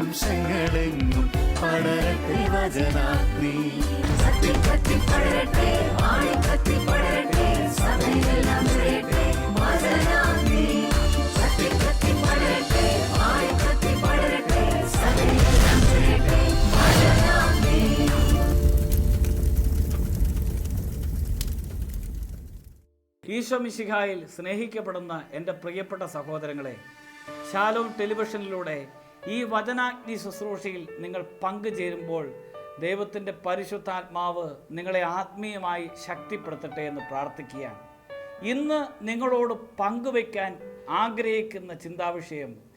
വംശങ്ങളെങ്ങും പടരട്ടെ വചനാഗ്നി. സത്യം കത്തി പടരട്ടെ ആഴി കത്തി പടരട്ടെ സഭയിലെല്ലാം നിറയട്ടെ വചനാഗ്നി സത്യം കത്തി പടരട്ടെ ആഴി കത്തി പടരട്ടെ സഭയിലെല്ലാം നിറയട്ടെ വചനാഗ്നി സ്നേഹിക്കപ്പെടുന്ന എന്റെ പ്രിയപ്പെട്ട സഹോദരങ്ങളെ ശാലോം ടെലിവിഷനിലൂടെ ഈ വചനാഗ്നി ശുശ്രൂഷയിൽ നിങ്ങൾ പങ്കുചേരുമ്പോൾ ദൈവത്തിന്റെ പരിശുദ്ധാത്മാവ് നിങ്ങളെ ആത്മീയമായി ശക്തിപ്പെടുത്തട്ടെ എന്ന് പ്രാർത്ഥിക്കുകയാണ്. ഇന്ന് നിങ്ങളോട് പങ്കുവയ്ക്കാൻ ആഗ്രഹിക്കുന്ന ചിന്താവിഷയം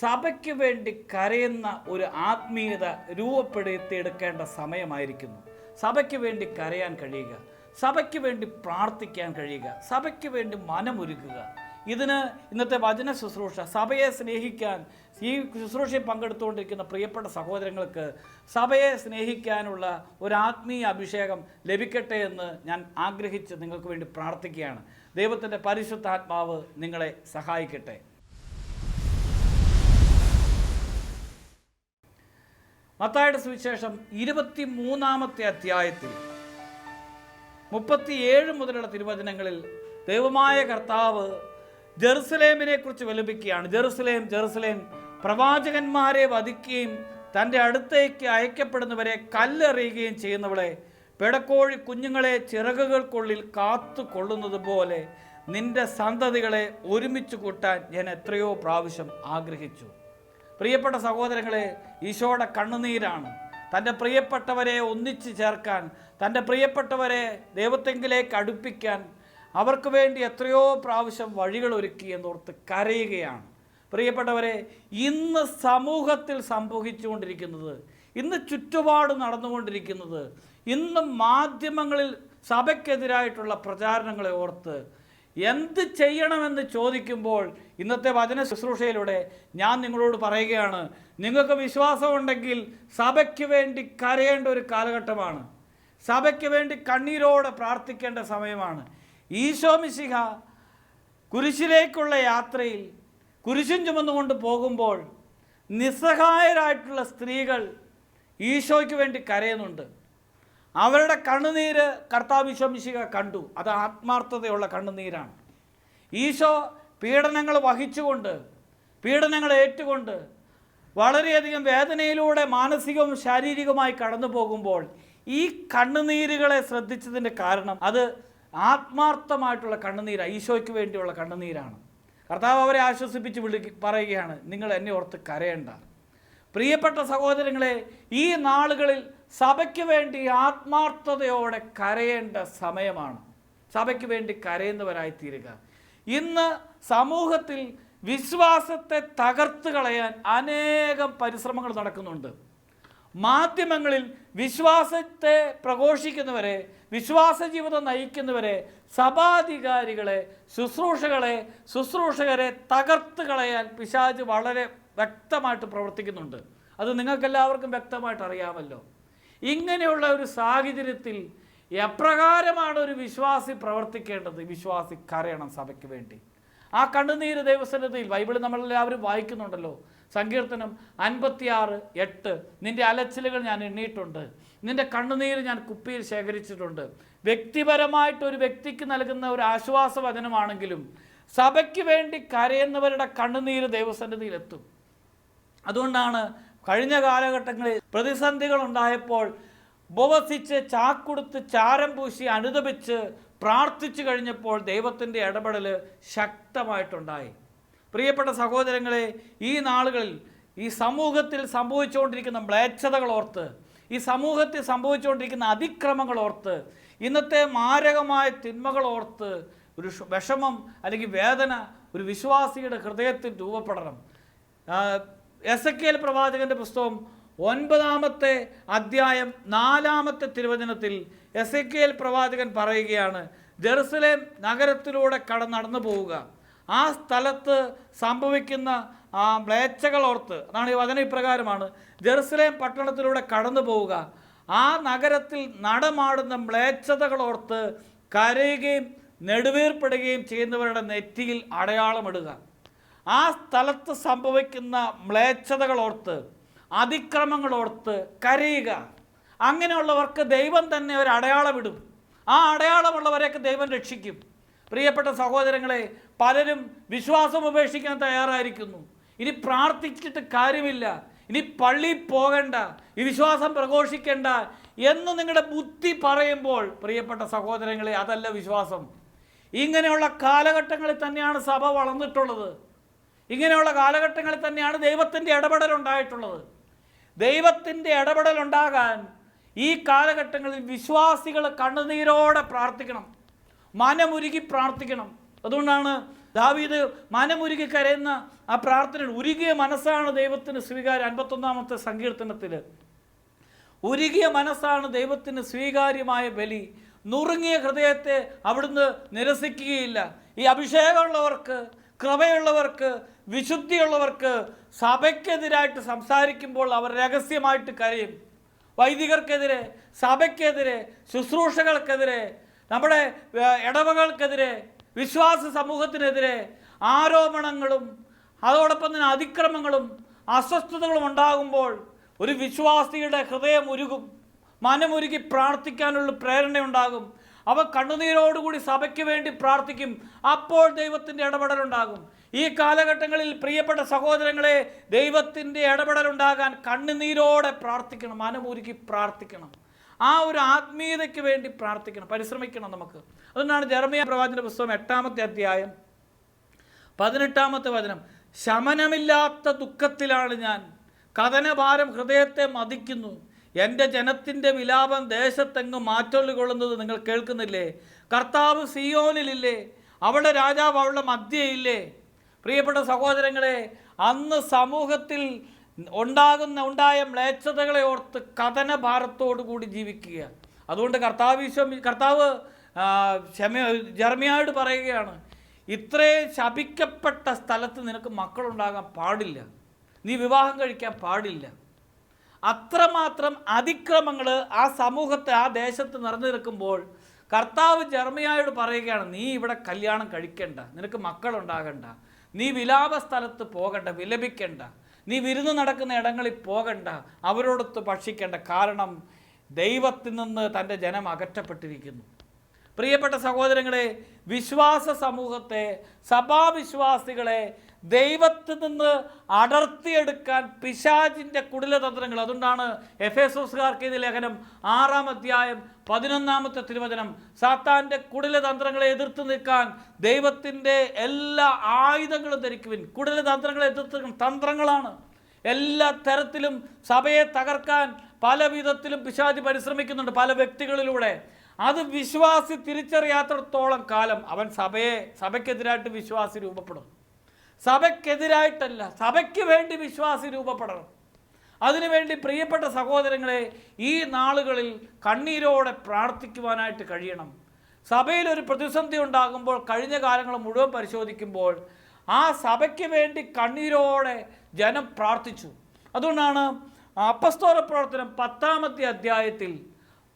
സഭയ്ക്ക് വേണ്ടി കരയുന്ന ഒരു ആത്മീയത രൂപപ്പെടുത്തിയെടുക്കേണ്ട സമയമായിരിക്കുന്നു. സഭയ്ക്ക് വേണ്ടി കരയാൻ കഴിയുക സഭയ്ക്ക് വേണ്ടി പ്രാർത്ഥിക്കാൻ കഴിയുക സഭയ്ക്ക് വേണ്ടി മനമൊരുക്കുക. ഇതിന് ഇന്നത്തെ വചന ശുശ്രൂഷ സഭയെ സ്നേഹിക്കാൻ ഈ ശുശ്രൂഷയിൽ പങ്കെടുത്തുകൊണ്ടിരിക്കുന്ന പ്രിയപ്പെട്ട സഹോദരങ്ങൾക്ക് സഭയെ സ്നേഹിക്കാനുള്ള ഒരു ആത്മീയ അഭിഷേകം ലഭിക്കട്ടെ എന്ന് ഞാൻ ആഗ്രഹിച്ച് നിങ്ങൾക്ക് വേണ്ടി പ്രാർത്ഥിക്കുകയാണ്. ദൈവത്തിന്റെ പരിശുദ്ധാത്മാവ് നിങ്ങളെ സഹായിക്കട്ടെ. മത്തായുടെ സുവിശേഷം ഇരുപത്തി മൂന്നാമത്തെ അധ്യായത്തിൽ മുപ്പത്തിയേഴ് മുതലുള്ള തിരുവചനങ്ങളിൽ ദൈവമായ കർത്താവ് ജെറുസലേമിനെ കുറിച്ച് വിലപിക്കുകയാണ്. ജെറുസലേം ജെറുസലേം പ്രവാചകന്മാരെ വധിക്കുകയും തന്റെ അടുത്തേക്ക് അയക്കപ്പെടുന്നവരെ കല്ലെറിയുകയും ചെയ്യുന്നവളെ പിടക്കോഴി കുഞ്ഞുങ്ങളെ ചിറകുകൾക്കുള്ളിൽ കാത്തു കൊള്ളുന്നത് പോലെ നിന്റെ സന്തതികളെ ഒരുമിച്ച് കൂട്ടാൻ ഞാൻ എത്രയോ പ്രാവശ്യം ആഗ്രഹിച്ചു. പ്രിയപ്പെട്ട സഹോദരങ്ങളെ ഈശോയുടെ കണ്ണുനീരാണ്. തന്റെ പ്രിയപ്പെട്ടവരെ ഒന്നിച്ചു ചേർക്കാൻ തന്റെ പ്രിയപ്പെട്ടവരെ ദൈവത്തെങ്കിലേക്ക് അടുപ്പിക്കാൻ അവർക്ക് വേണ്ടി എത്രയോ പ്രാവശ്യം വഴികൾ ഒരുക്കി എന്നോർത്ത് കരയുകയാണ്. പ്രിയപ്പെട്ടവരെ ഇന്ന് സമൂഹത്തിൽ സംഭവിച്ചുകൊണ്ടിരിക്കുന്നത് ഇന്ന് ചുറ്റുപാട് നടന്നുകൊണ്ടിരിക്കുന്നത് ഇന്ന് മാധ്യമങ്ങളിൽ സഭയ്ക്കെതിരായിട്ടുള്ള പ്രചാരണങ്ങളെ ഓർത്ത് എന്ത് ചെയ്യണമെന്ന് ചോദിക്കുമ്പോൾ ഇന്നത്തെ വചന ശുശ്രൂഷയിലൂടെ ഞാൻ നിങ്ങളോട് പറയുകയാണ് നിങ്ങൾക്ക് വിശ്വാസമുണ്ടെങ്കിൽ സഭയ്ക്ക് വേണ്ടി കരയേണ്ട ഒരു കാലഘട്ടമാണ്. സഭയ്ക്ക് വേണ്ടി കണ്ണീരോടെ പ്രാർത്ഥിക്കേണ്ട സമയമാണ്. ഈശോ മിശിഹ കുരിശിലേക്കുള്ള യാത്രയിൽ കുരിശും ചുമന്നുകൊണ്ട് പോകുമ്പോൾ നിസ്സഹായരായിട്ടുള്ള സ്ത്രീകൾ ഈശോയ്ക്ക് വേണ്ടി കരയുന്നുണ്ട്. അവരുടെ കണ്ണുനീര് കർത്താവ് ഈശോ മിശിഹ കണ്ടു. അത് ആത്മാർത്ഥതയുള്ള കണ്ണുനീരാണ്. ഈശോ പീഡനങ്ങൾ വഹിച്ചുകൊണ്ട് പീഡനങ്ങൾ ഏറ്റുകൊണ്ട് വളരെയധികം വേദനയിലൂടെ മാനസികവും ശാരീരികവുമായി കടന്നു പോകുമ്പോൾ ഈ കണ്ണുനീരുകളെ ശ്രദ്ധിച്ചതിന്റെ കാരണം അത് ആത്മാർത്ഥമായിട്ടുള്ള കണ്ണുനീരാണ് ഈശോയ്ക്ക് വേണ്ടിയുള്ള കണ്ണുനീരാണ്. കർത്താവ് അവരെ ആശ്വസിപ്പിച്ച് വിളി പറയുകയാണ് നിങ്ങൾ എന്നെ ഓർത്ത് കരയേണ്ട. പ്രിയപ്പെട്ട സഹോദരങ്ങളെ ഈ നാളുകളിൽ സഭയ്ക്ക് വേണ്ടി ആത്മാർത്ഥതയോടെ കരയേണ്ട സമയമാണ്. സഭയ്ക്ക് വേണ്ടി കരയുന്നവരായി തീരുക. ഇന്ന് സമൂഹത്തിൽ വിശ്വാസത്തെ തകർത്ത് കളയാൻ അനേകം പരിശ്രമങ്ങൾ നടക്കുന്നുണ്ട്. മാധ്യമങ്ങളിൽ വിശ്വാസത്തെ പ്രഘോഷിക്കുന്നവരെ വിശ്വാസ ജീവിതം നയിക്കുന്നവരെ സഭാധികാരികളെ ശുശ്രൂഷകളെ ശുശ്രൂഷകരെ തകർത്ത് കളയാൻ പിശാജ് വളരെ വ്യക്തമായിട്ട് പ്രവർത്തിക്കുന്നുണ്ട്. അത് നിങ്ങൾക്കെല്ലാവർക്കും വ്യക്തമായിട്ട് അറിയാമല്ലോ. ഇങ്ങനെയുള്ള ഒരു സാഹചര്യത്തിൽ എപ്രകാരമാണ് ഒരു വിശ്വാസി പ്രവർത്തിക്കേണ്ടത്? വിശ്വാസി കരയണം സഭയ്ക്ക് വേണ്ടി. ആ കണ്ണുനീര് ദൈവസന്നിധിയിൽ ബൈബിൾ നമ്മളെല്ലാവരും വായിക്കുന്നുണ്ടല്ലോ. സങ്കീർത്തനം അൻപത്തിയാറ് എട്ട്. നിന്റെ അലച്ചിലുകൾ ഞാൻ എണ്ണിയിട്ടുണ്ട്. നിന്റെ കണ്ണുനീര് ഞാൻ കുപ്പിയിൽ ശേഖരിച്ചിട്ടുണ്ട്. വ്യക്തിപരമായിട്ട് ഒരു വ്യക്തിക്ക് നൽകുന്ന ഒരു ആശ്വാസ വചനമാണെങ്കിലും സഭയ്ക്ക് വേണ്ടി കരയുന്നവരുടെ കണ്ണുനീര് ദൈവസന്നിധിയിൽ എത്തും. അതുകൊണ്ടാണ് കഴിഞ്ഞ കാലഘട്ടങ്ങളിൽ പ്രതിസന്ധികൾ ഉണ്ടായപ്പോൾ ഉപവസിച്ച് ചാക്കുടുത്ത് ചാരം പൂശി അനുദപിച്ച് പ്രാർത്ഥിച്ചു കഴിഞ്ഞപ്പോൾ ദൈവത്തിന്റെ ഇടപെടൽ ശക്തമായിട്ടുണ്ടായി. പ്രിയപ്പെട്ട സഹോദരങ്ങളെ ഈ നാളുകളിൽ ഈ സമൂഹത്തിൽ സംഭവിച്ചുകൊണ്ടിരിക്കുന്ന മ്ലേച്ഛതകൾ ഓർത്ത് ഈ സമൂഹത്തിൽ സംഭവിച്ചുകൊണ്ടിരിക്കുന്ന അതിക്രമങ്ങൾ ഓർത്ത് ഇന്നത്തെ മാരകമായ തിന്മകൾ ഓർത്ത് ഒരു വിഷമം അല്ലെങ്കിൽ വേദന ഒരു വിശ്വാസിയുടെ ഹൃദയത്തിൽ രൂപപ്പെടണം. എസ് എ കെ എൽ പ്രവാചകന്റെ പുസ്തകം ഒൻപതാമത്തെ അധ്യായം നാലാമത്തെ തിരുവചനത്തിൽ എസ് എ കെ എൽ പ്രവാചകൻ പറയുകയാണ് ജെറുസലേം നഗരത്തിലൂടെ കട നടന്നു പോവുക ആ സ്ഥലത്ത് സംഭവിക്കുന്ന ആ മ്ലേച്ഛകളോർത്ത് അതാണ് ഈ വചന ഇപ്രകാരമാണ് ജെറുസലേം പട്ടണത്തിലൂടെ കടന്നു പോവുക. ആ നഗരത്തിൽ നടമാടുന്ന മ്ലേച്ഛതകൾ ഓർത്ത് കരയുകയും നെടുവീർപ്പെടുകയും ചെയ്യുന്നവരുടെ നെറ്റിയിൽ അടയാളമിടുക. ആ സ്ഥലത്ത് സംഭവിക്കുന്ന മ്ലേച്ഛതകൾ ഓർത്ത് അതിക്രമങ്ങൾ ഓർത്ത് കരയുക. അങ്ങനെയുള്ളവർക്ക് ദൈവം തന്നെ ഒരു അടയാളമിടും. ആ അടയാളമുള്ളവരെയൊക്കെ ദൈവം രക്ഷിക്കും. പ്രിയപ്പെട്ട സഹോദരങ്ങളെ പലരും വിശ്വാസം ഉപേക്ഷിക്കാൻ തയ്യാറായിരിക്കുന്നു. ഇനി പ്രാർത്ഥിച്ചിട്ട് കാര്യമില്ല. ഇനി പള്ളി പോകണ്ട. ഈ വിശ്വാസം പ്രഘോഷിക്കേണ്ട എന്ന് നിങ്ങളുടെ ബുദ്ധി പറയുമ്പോൾ പ്രിയപ്പെട്ട സഹോദരങ്ങളെ അതല്ല വിശ്വാസം. ഇങ്ങനെയുള്ള കാലഘട്ടങ്ങളിൽ തന്നെയാണ് സഭ വളർന്നിട്ടുള്ളത്. ഇങ്ങനെയുള്ള കാലഘട്ടങ്ങളിൽ തന്നെയാണ് ദൈവത്തിന്റെ ഇടപെടൽ ഉണ്ടായിട്ടുള്ളത്. ദൈവത്തിന്റെ ഇടപെടൽ ഉണ്ടാകാൻ ഈ കാലഘട്ടങ്ങളിൽ വിശ്വാസികൾ കണ്ണുനീരോടെ പ്രാർത്ഥിക്കണം. മനമുരുകി പ്രാർത്ഥിക്കണം. അതുകൊണ്ടാണ് ദാവീദ് മനമുരുകി കരയുന്ന ആ പ്രാർത്ഥന ഉരുകിയ മനസ്സാണ് ദൈവത്തിന് സ്വീകാര്യം. അൻപത്തൊന്നാമത്തെ സങ്കീർത്തനത്തിൽ ഉരുകിയ മനസ്സാണ് ദൈവത്തിന് സ്വീകാര്യമായ ബലി. നുറുങ്ങിയ ഹൃദയത്തെ അവിടുന്ന് നിരസിക്കുകയില്ല. ഈ അഭിഷേകമുള്ളവർക്ക് കൃപയുള്ളവർക്ക് വിശുദ്ധിയുള്ളവർക്ക് സഭയ്ക്കെതിരായിട്ട് സംസാരിക്കുമ്പോൾ അവർ രഹസ്യമായിട്ട് കരയും. വൈദികർക്കെതിരെ സഭയ്ക്കെതിരെ ശുശ്രൂഷകൾക്കെതിരെ നമ്മുടെ ഇടവകൾക്കെതിരെ വിശ്വാസ സമൂഹത്തിനെതിരെ ആരോപണങ്ങളും അതോടൊപ്പം തന്നെ അതിക്രമങ്ങളും അസ്വസ്ഥതകളും ഉണ്ടാകുമ്പോൾ ഒരു വിശ്വാസിയുടെ ഹൃദയം ഉരുകും മനമുരുകി പ്രാർത്ഥിക്കാനുള്ള പ്രേരണയുണ്ടാകും. അവ കണ്ണുനീരോടുകൂടി സഭയ്ക്ക് വേണ്ടി പ്രാർത്ഥിക്കും. അപ്പോൾ ദൈവത്തിന്റെ ഇടപെടലുണ്ടാകും. ഈ കാലഘട്ടങ്ങളിൽ പ്രിയപ്പെട്ട സഹോദരങ്ങളെ ദൈവത്തിന്റെ ഇടപെടലുണ്ടാകാൻ കണ്ണുനീരോടെ പ്രാർത്ഥിക്കണം മനമുരുകി പ്രാർത്ഥിക്കണം. ആ ഒരു ആത്മീയതയ്ക്ക് വേണ്ടി പ്രാർത്ഥിക്കണം പരിശ്രമിക്കണം നമുക്ക്. അതുകൊണ്ടാണ് ജർമിയ പ്രവാചന പുസ്തകം എട്ടാമത്തെ അധ്യായം പതിനെട്ടാമത്തെ വചനം. ശമനമില്ലാത്ത ദുഃഖത്തിലാണ് ഞാൻ. കഥനഭാരം ഹൃദയത്തെ മതിക്കുന്നു. എന്റെ ജനത്തിന്റെ വിലാപം ദേശത്തെങ്ങും മാറ്റൊള്ളിക്കൊള്ളുന്നത് നിങ്ങൾ കേൾക്കുന്നില്ലേ? കർത്താവ് സിയോനിലില്ലേ? അവിടെ രാജാവ് അവളുടെ മധ്യയില്ലേ പ്രിയപ്പെട്ട സഹോദരങ്ങളെ അന്ന് സമൂഹത്തിൽ ഉണ്ടാകുന്ന ഉണ്ടായ മ്ലേച്ഛതകളെ ഓർത്ത് കഥനഭാരത്തോടു കൂടി ജീവിക്കുക. അതുകൊണ്ട് കർത്താവ് വിശ്വം കർത്താവ് ക്ഷമ ജർമിയായോട് പറയുകയാണ് ഇത്രയും ശപിക്കപ്പെട്ട സ്ഥലത്ത് നിനക്ക് മക്കളുണ്ടാകാൻ പാടില്ല. നീ വിവാഹം കഴിക്കാൻ പാടില്ല. അത്രമാത്രം അതിക്രമങ്ങൾ ആ സമൂഹത്തെ ആ ദേശത്ത് നിറഞ്ഞു നിൽക്കുമ്പോൾ കർത്താവ് ജർമിയായോട് പറയുകയാണ് നീ ഇവിടെ കല്യാണം കഴിക്കണ്ട. നിനക്ക് മക്കളുണ്ടാകണ്ട. നീ വിലാപ സ്ഥലത്ത് പോകണ്ട വിലപിക്കണ്ട. നീ വിരുന്ന് നടക്കുന്ന ഇടങ്ങളിൽ പോകണ്ട. അവരോടൊത്ത് ഭക്ഷിക്കേണ്ട. കാരണം ദൈവത്തിൽ നിന്ന് തന്റെ ജനം അകറ്റപ്പെട്ടിരിക്കുന്നു. പ്രിയപ്പെട്ട സഹോദരങ്ങളെ വിശ്വാസ സമൂഹത്തെ സഭാവിശ്വാസികളെ ദൈവത്തിൽ നിന്ന് അടർത്തിയെടുക്കാൻ പിശാചിന്റെ കുടിലതന്ത്രങ്ങൾ. അതുകൊണ്ടാണ് എഫ് എസോസുകാർക്ക് ഇത് ലേഖനം ആറാം അധ്യായം പതിനൊന്നാമത്തെ തിരുവചനം. സാത്താന്റെ കുടിലതന്ത്രങ്ങളെ എതിർത്ത് നിൽക്കാൻ ദൈവത്തിന്റെ എല്ലാ ആയുധങ്ങളും ധരിക്കുവിൻ. കുടിലതന്ത്രങ്ങളെ എതിർത്ത് തന്ത്രങ്ങളാണ്. എല്ലാ തരത്തിലും സഭയെ തകർക്കാൻ പല വിധത്തിലും പിശാചി പരിശ്രമിക്കുന്നുണ്ട് പല വ്യക്തികളിലൂടെ. അത് വിശ്വാസി തിരിച്ചറിയാത്തിടത്തോളം കാലം അവൻ സഭയെ സഭയ്ക്കെതിരായിട്ട് വിശ്വാസി രൂപപ്പെടും സഭയ്ക്കെതിരായിട്ടല്ല സഭയ്ക്ക് വേണ്ടി വിശ്വാസി രൂപപ്പെടണം. അതിനുവേണ്ടി പ്രിയപ്പെട്ട സഹോദരങ്ങളെ ഈ നാളുകളിൽ കണ്ണീരോടെ പ്രാർത്ഥിക്കുവാനായിട്ട് കഴിയണം. സഭയിൽ ഒരു പ്രതിസന്ധി ഉണ്ടാകുമ്പോൾ കഴിഞ്ഞ കാലങ്ങൾ മുഴുവൻ പരിശോധിക്കുമ്പോൾ ആ സഭയ്ക്ക് വേണ്ടി കണ്ണീരോടെ ജനം പ്രാർത്ഥിച്ചു. അതുകൊണ്ടാണ് അപ്പസ്തോല പ്രവർത്തനം പത്താമത്തെ അധ്യായത്തിൽ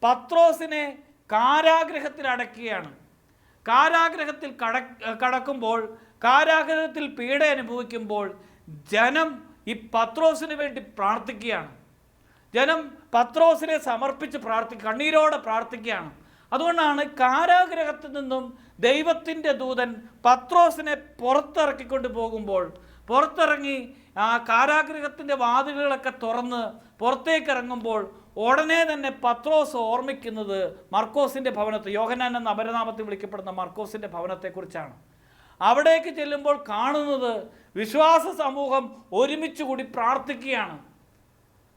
പത്രോസിനെ കാരാഗ്രഹത്തിൽ അടക്കുകയാണ് കാരാഗ്രഹത്തിൽ കട കടക്കുമ്പോൾ കാരാഗ്രഹത്തിൽ പീഡ അനുഭവിക്കുമ്പോൾ ജനം ഈ പത്രോസിന് വേണ്ടി പ്രാർത്ഥിക്കുകയാണ്. ജനം പത്രോസിനെ സമർപ്പിച്ച് പ്രാർത്ഥി കണ്ണീരോടെ പ്രാർത്ഥിക്കുകയാണ്. അതുകൊണ്ടാണ് കാരാഗ്രഹത്തിൽ നിന്നും ദൈവത്തിന്റെ ദൂതൻ പത്രോസിനെ പുറത്തിറക്കിക്കൊണ്ട് പോകുമ്പോൾ പുറത്തിറങ്ങി ആ കാരാഗ്രഹത്തിന്റെ വാതിലുകളൊക്കെ തുറന്ന് പുറത്തേക്ക് ഇറങ്ങുമ്പോൾ ഉടനെ തന്നെ പത്രോസ് ഓർമ്മിക്കുന്നത് മർക്കോസിന്റെ ഭവനത്തെ യോഹനാൻ എന്ന അപരനാമത്തിൽ വിളിക്കപ്പെടുന്ന മർക്കോസിന്റെ ഭവനത്തെക്കുറിച്ചാണ്. അവിടേക്ക് ചെല്ലുമ്പോൾ കാണുന്നത് വിശ്വാസ സമൂഹം ഒരുമിച്ച് കൂടി പ്രാർത്ഥിക്കുകയാണ്.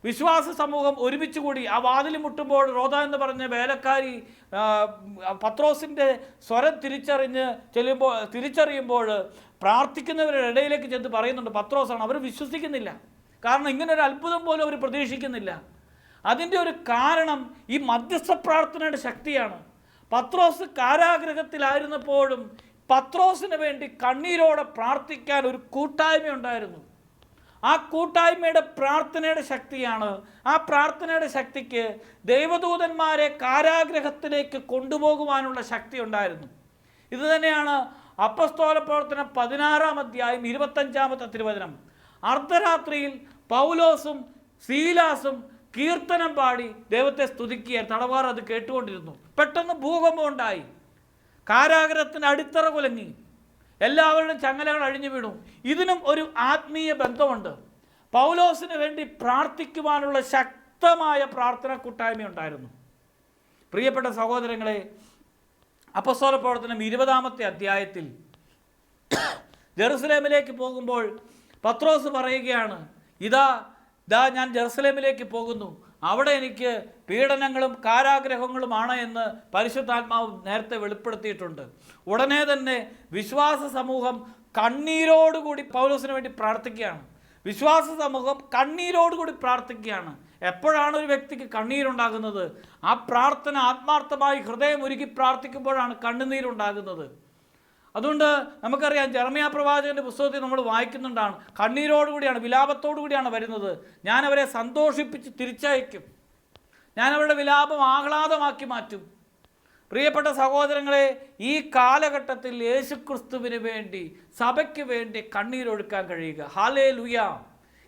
വിശ്വാസ സമൂഹം ഒരുമിച്ച് കൂടി ആ വാതിൽ മുട്ടുമ്പോൾ റോദ എന്ന് പറഞ്ഞ വേലക്കാരി പത്രോസിന്റെ സ്വരം തിരിച്ചറിഞ്ഞ് ചെല്ലുമ്പോൾ തിരിച്ചറിയുമ്പോൾ പ്രാർത്ഥിക്കുന്നവരുടെ ഇടയിലേക്ക് ചെന്ന് പറയുന്നുണ്ട് പത്രോസാണ്. അവർ വിശ്വസിക്കുന്നില്ല. കാരണം ഇങ്ങനൊരു അത്ഭുതം പോലും അവർ പ്രതീക്ഷിക്കുന്നില്ല. അതിന്റെ ഒരു കാരണം ഈ മധ്യസ്ഥ പ്രാർത്ഥനയുടെ ശക്തിയാണ്. പത്രോസ് കാരാഗ്രഹത്തിലായിരുന്നപ്പോഴും പത്രോസിന് വേണ്ടി കണ്ണീരോടെ പ്രാർത്ഥിക്കാൻ ഒരു കൂട്ടായ്മ ഉണ്ടായിരുന്നു. ആ കൂട്ടായ്മയുടെ പ്രാർത്ഥനയുടെ ശക്തിയാണ്. ആ പ്രാർത്ഥനയുടെ ശക്തിക്ക് ദൈവദൂതന്മാരെ കാരാഗ്രഹത്തിലേക്ക് കൊണ്ടുപോകുവാനുള്ള ശക്തി ഉണ്ടായിരുന്നു. ഇത് തന്നെയാണ് അപ്പസ്തോല പ്രവർത്തനം പതിനാറാം അധ്യായം ഇരുപത്തഞ്ചാമത്തെ തിരുവചനം. അർദ്ധരാത്രിയിൽ പൗലോസും സീലാസും കീർത്തനം പാടി ദൈവത്തെ സ്തുതിക്കുക തടവാർ അത് കേട്ടുകൊണ്ടിരുന്നു. പെട്ടെന്ന് ഭൂകമ്പം ഉണ്ടായി. കാരാഗ്രഹത്തിന് അടിത്തറ കുലങ്ങി. എല്ലാവരുടെയും ചങ്ങലകൾ അഴിഞ്ഞു വീണു. ഇതിനും ഒരു ആത്മീയ ബന്ധമുണ്ട്. പൗലോസിന് വേണ്ടി പ്രാർത്ഥിക്കുവാനുള്ള ശക്തമായ പ്രാർത്ഥന കൂട്ടായ്മയുണ്ടായിരുന്നു പ്രിയപ്പെട്ട സഹോദരങ്ങളെ അപ്പസ്തോല പ്രവർത്തനം ഇരുപതാമത്തെ അധ്യായത്തിൽ ജെറുസലേമിലേക്ക് പോകുമ്പോൾ പത്രോസ് പറയുകയാണ് ഇതാ ഇതാ ഞാൻ ജെറുസലേമിലേക്ക് പോകുന്നു. അവിടെ എനിക്ക് പീഡനങ്ങളും കാരാഗ്രഹങ്ങളുമാണ് എന്ന് പരിശുദ്ധാത്മാവ് നേരത്തെ വെളിപ്പെടുത്തിയിട്ടുണ്ട്. ഉടനെ തന്നെ വിശ്വാസ സമൂഹം കണ്ണീരോടുകൂടി പൗലോസിന് വേണ്ടി പ്രാർത്ഥിക്കുകയാണ്. വിശ്വാസ സമൂഹം കണ്ണീരോടുകൂടി പ്രാർത്ഥിക്കുകയാണ്. എപ്പോഴാണ് ഒരു വ്യക്തിക്ക് കണ്ണീരുണ്ടാകുന്നത്? ആ പ്രാർത്ഥന ആത്മാർത്ഥമായി ഹൃദയം ഒരുക്കി പ്രാർത്ഥിക്കുമ്പോഴാണ് കണ്ണുനീരുണ്ടാകുന്നത്. അതുകൊണ്ട് നമുക്കറിയാം ജർമ്മിയ പ്രവാചകന്റെ പുസ്തകത്തിൽ നമ്മൾ വായിക്കുന്നുണ്ടാണ്. കണ്ണീരോടുകൂടിയാണ് വിലാപത്തോടുകൂടിയാണ് വരുന്നത്. ഞാൻ അവരെ സന്തോഷിപ്പിച്ച് തിരിച്ചയക്കും. ഞാൻ അവരുടെ വിലാപം ആഹ്ലാദമാക്കി മാറ്റും. പ്രിയപ്പെട്ട സഹോദരങ്ങളെ ഈ കാലഘട്ടത്തിൽ യേശുക്രിസ്തുവിന് വേണ്ടി സഭയ്ക്ക് വേണ്ടി കണ്ണീരൊഴുക്കാൻ കഴിയുക. ഹാലേ ലുയ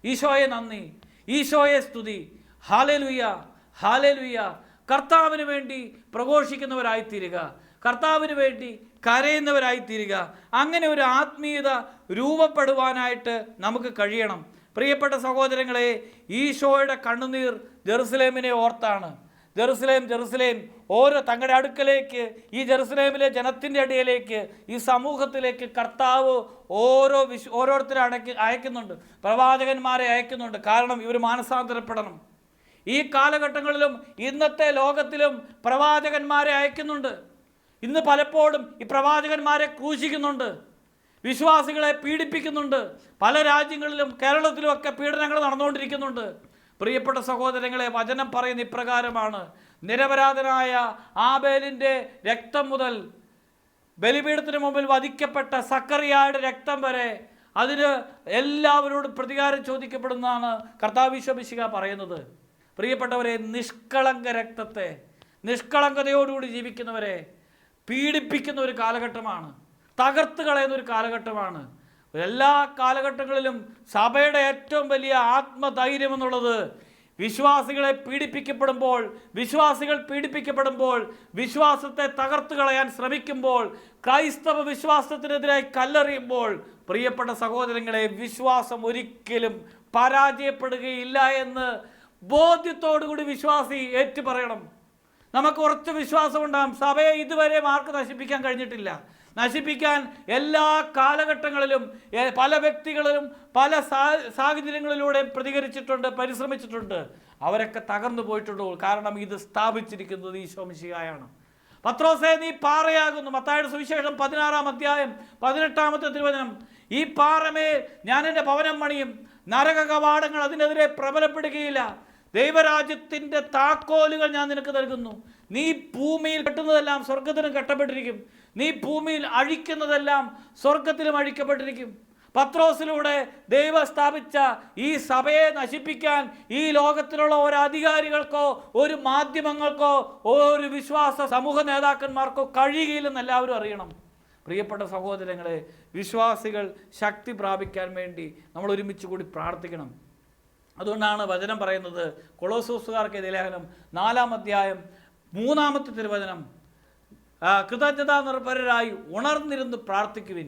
ഈശോയെ നന്ദി. ഈശോയെ സ്തുതി. ഹാലേ ലുയ ഹാലേ ലുയ കർത്താവിന് വേണ്ടി പ്രഘോഷിക്കുന്നവരായിത്തീരുക. കർത്താവിന് വേണ്ടി കരയുന്നവരായിത്തീരുക. അങ്ങനെ ഒരു ആത്മീയത രൂപപ്പെടുവാനായിട്ട് നമുക്ക് കഴിയണം. പ്രിയപ്പെട്ട സഹോദരങ്ങളെ ഈശോയുടെ കണ്ണുനീർ ജെറുസലേമിനെ ഓർത്താണ്. ജെറുസലേം ജെറുസലേം ഓരോ തങ്ങളുടെ അടുക്കലേക്ക് ഈ ജെറുസലേമിലെ ജനത്തിന്റെ ഇടയിലേക്ക് ഈ സമൂഹത്തിലേക്ക് കർത്താവ് ഓരോ വിശ് ഓരോരുത്തരെ അടക്കി അയക്കുന്നുണ്ട്. പ്രവാചകന്മാരെ അയക്കുന്നുണ്ട്. കാരണം ഇവർ മാനസാന്തരപ്പെടണം. ഈ കാലഘട്ടങ്ങളിലും ഇന്നത്തെ ലോകത്തിലും പ്രവാചകന്മാരെ അയക്കുന്നുണ്ട്. ഇന്ന് പലപ്പോഴും ഈ പ്രവാചകന്മാരെ ക്രൂശിക്കുന്നുണ്ട്. വിശ്വാസികളെ പീഡിപ്പിക്കുന്നുണ്ട്. പല രാജ്യങ്ങളിലും കേരളത്തിലുമൊക്കെ പീഡനങ്ങൾ നടന്നുകൊണ്ടിരിക്കുന്നുണ്ട്. പ്രിയപ്പെട്ട സഹോദരങ്ങളെ വചനം പറയുന്ന ഇപ്രകാരമാണ്. നിരപരാധനായ ആബേലിന്റെ രക്തം മുതൽ ബലിപീഠത്തിന് മുമ്പിൽ വധിക്കപ്പെട്ട സക്കറിയായുടെ രക്തം വരെ അതിന് എല്ലാവരോടും പ്രതികാരം ചോദിക്കപ്പെടുന്നതാണ് കർത്താവിശ്വമിശിക പറയുന്നത്. പ്രിയപ്പെട്ടവരെ നിഷ്കളങ്ക രക്തത്തെ നിഷ്കളങ്കതയോടുകൂടി ജീവിക്കുന്നവരെ പീഡിപ്പിക്കുന്ന ഒരു കാലഘട്ടമാണ് തകർത്ത് കളയുന്ന ഒരു കാലഘട്ടമാണ്. എല്ലാ കാലഘട്ടങ്ങളിലും സഭയുടെ ഏറ്റവും വലിയ ആത്മധൈര്യം എന്നുള്ളത് വിശ്വാസികളെ പീഡിപ്പിക്കപ്പെടുമ്പോൾ വിശ്വാസികൾ പീഡിപ്പിക്കപ്പെടുമ്പോൾ വിശ്വാസത്തെ തകർത്ത് കളയാൻ ശ്രമിക്കുമ്പോൾ ക്രൈസ്തവ വിശ്വാസത്തിനെതിരായി കല്ലെറിയുമ്പോൾ പ്രിയപ്പെട്ട സഹോദരങ്ങളെ വിശ്വാസം ഒരിക്കലും പരാജയപ്പെടുകയില്ല എന്ന് ബോധ്യത്തോടുകൂടി വിശ്വാസി ഏറ്റുപറയണം. നമുക്ക് ഉറച്ച വിശ്വാസമുണ്ടാകും. സഭയെ ഇതുവരെ മാർക്ക് നശിപ്പിക്കാൻ കഴിഞ്ഞിട്ടില്ല. നശിപ്പിക്കാൻ എല്ലാ കാലഘട്ടങ്ങളിലും പല വ്യക്തികളിലും പല സാഹചര്യങ്ങളിലൂടെ പ്രതികരിച്ചിട്ടുണ്ട് പരിശ്രമിച്ചിട്ടുണ്ട്. അവരൊക്കെ തകർന്നു പോയിട്ടുള്ളൂ കാരണം ഇത് സ്ഥാപിച്ചിരിക്കുന്നത് ഈശോമിശിയായാണ് പത്രോസേ നീ പാറയാകുന്നു. മത്തായുടെ സുവിശേഷം പതിനാറാം അധ്യായം പതിനെട്ടാമത്തെ തിരുവചനം. ഈ പാറമേ ഞാൻ എന്റെ ഭവനം പണിയും. നരക കവാടങ്ങൾ അതിനെതിരെ പ്രബലപ്പെടുകയില്ല. ദൈവരാജ്യത്തിന്റെ താക്കോലുകൾ ഞാൻ നിനക്ക് നൽകുന്നു. നീ ഭൂമിയിൽ കെട്ടുന്നതെല്ലാം സ്വർഗത്തിന് കെട്ടപ്പെട്ടിരിക്കും. നീ ഭൂമിയിൽ അഴിക്കുന്നതെല്ലാം സ്വർഗത്തിലും അഴിക്കപ്പെട്ടിരിക്കും. പത്രോസിലൂടെ ദൈവം സ്ഥാപിച്ച ഈ സഭയെ നശിപ്പിക്കാൻ ഈ ലോകത്തിലുള്ള ഒരു അധികാരികൾക്കോ ഒരു മാധ്യമങ്ങൾക്കോ ഒരു വിശ്വാസ സമൂഹ നേതാക്കന്മാർക്കോ കഴിയുകയില്ലെന്ന് എല്ലാവരും അറിയണം. പ്രിയപ്പെട്ട സഹോദരങ്ങളെ വിശ്വാസികൾ ശക്തി പ്രാപിക്കാൻ വേണ്ടി നമ്മൾ ഒരുമിച്ച് കൂടി പ്രാർത്ഥിക്കണം. അതുകൊണ്ടാണ് വചനം പറയുന്നത്. കൊളോസോസുകാർക്ക് ലേഖനം നാലാം അധ്യായം മൂന്നാമത്തെ തിരുവചനം കൃതജ്ഞതാ നിർഭരരായി ഉണർന്നിരുന്ന് പ്രാർത്ഥിക്കുവിൻ.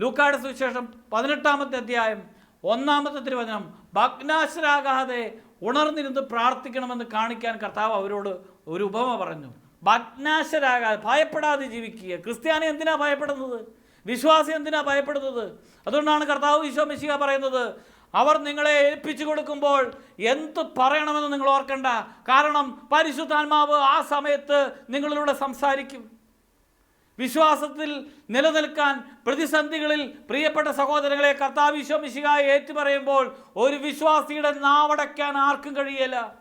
ലൂക്കായുടെ സുവിശേഷം പതിനെട്ടാമത്തെ അധ്യായം ഒന്നാമത്തെ തിരുവചനം ഭഗ്നാശരാകാതെ ഉണർന്നിരുന്ന് പ്രാർത്ഥിക്കണമെന്ന് കാണിക്കാൻ കർത്താവ് അവരോട് ഒരു ഉപമ പറഞ്ഞു. ഭഗ്നാശരാകാതെ ഭയപ്പെടാതെ ജീവിക്കുക. ക്രിസ്ത്യാനി എന്തിനാ ഭയപ്പെടുന്നത്? വിശ്വാസി എന്തിനാ ഭയപ്പെടുന്നത്? അതുകൊണ്ടാണ് കർത്താവ് വിശ്വമിശിക പറയുന്നത് അവർ നിങ്ങളെ ഏൽപ്പിച്ചു കൊടുക്കുമ്പോൾ എന്ത് പറയണമെന്ന് നിങ്ങൾ ഓർക്കണ്ട. കാരണം പരിശുദ്ധാത്മാവ് ആ സമയത്ത് നിങ്ങളിലൂടെ സംസാരിക്കും. വിശ്വാസത്തിൽ നിലനിൽക്കാൻ പ്രതിസന്ധികളിൽ പ്രിയപ്പെട്ട സഹോദരങ്ങളെ കർത്താവ് ഈശോ പറയുമ്പോൾ ഏറ്റുപറയുമ്പോൾ ഒരു വിശ്വാസിയുടെ നാവടയ്ക്കാൻ ആർക്കും കഴിയില്ല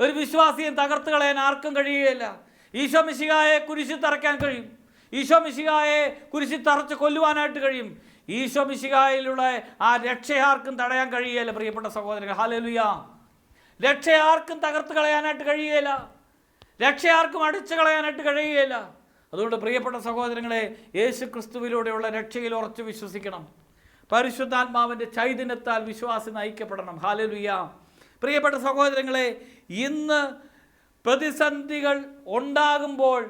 ഒരു വിശ്വാസിയെ തകർത്ത് കളയാൻ ആർക്കും കഴിയുകയില്ല ഈശോ കുരിശിൽ തറയ്ക്കാൻ കഴിയും. ഈശോ കുരിശിൽ തറച്ച് കൊല്ലുവാനായിട്ട് കഴിയും. ഈശോ മിശിഹായിലൂടെ ആ രക്ഷയാർക്കും തടയാൻ കഴിയുകയില്ല പ്രിയപ്പെട്ട സഹോദരങ്ങൾ ഹാലലുയ രക്ഷയാർക്കും തകർത്ത് കളയാനായിട്ട് കഴിയുകയില്ല രക്ഷയാർക്കും അടിച്ചു കളയാനായിട്ട് കഴിയുകയില്ല അതുകൊണ്ട് പ്രിയപ്പെട്ട സഹോദരങ്ങളെ യേശു ക്രിസ്തുവിലൂടെയുള്ള രക്ഷയിൽ ഉറച്ചു വിശ്വസിക്കണം. പരിശുദ്ധാത്മാവിന്റെ ചൈതന്യത്താൽ വിശ്വാസി നയിക്കപ്പെടണം. ഹാലലുയ പ്രിയപ്പെട്ട സഹോദരങ്ങളെ ഇന്ന് പ്രതിസന്ധികൾ ഉണ്ടാകുമ്പോൾ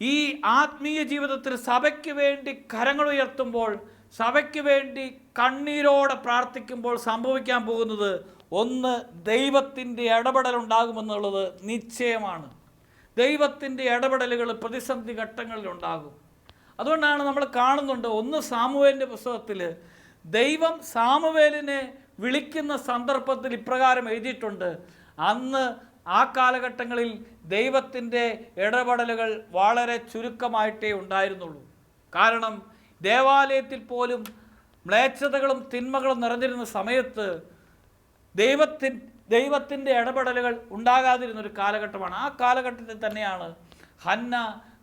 ഈ ആത്മീയ ജീവിതത്തിൽ സഭയ്ക്ക് വേണ്ടി കരങ്ങൾ ഉയർത്തുമ്പോൾ സഭയ്ക്ക് വേണ്ടി കണ്ണീരോടെ പ്രാർത്ഥിക്കുമ്പോൾ സംഭവിക്കാൻ പോകുന്നത് ഒന്ന് ദൈവത്തിന്റെ ഇടപെടൽ ഉണ്ടാകുമെന്നുള്ളത് നിശ്ചയമാണ്. ദൈവത്തിന്റെ ഇടപെടലുകൾ പ്രതിസന്ധി ഘട്ടങ്ങളിൽ ഉണ്ടാകും. അതുകൊണ്ടാണ് നമ്മൾ കാണുന്നുണ്ട് ഒന്ന് സാമുവേലിന്റെ പുസ്തകത്തിൽ ദൈവം സാമുവേലിനെ വിളിക്കുന്ന സന്ദർഭത്തിൽ ഇപ്രകാരം എഴുതിയിട്ടുണ്ട്. അന്ന് ആ കാലഘട്ടങ്ങളിൽ ദൈവത്തിന്റെ ഇടപെടലുകൾ വളരെ ചുരുക്കമായിട്ടേ ഉണ്ടായിരുന്നുള്ളൂ. കാരണം ദേവാലയത്തിൽ പോലും മ്ലേച്ഛതകളും തിന്മകളും നിറഞ്ഞിരുന്ന സമയത്ത് ദൈവത്തിൻ ദൈവത്തിന്റെ ഇടപെടലുകൾ ഉണ്ടാകാതിരുന്ന ഒരു കാലഘട്ടമാണ്. ആ കാലഘട്ടത്തിൽ തന്നെയാണ് ഹന്ന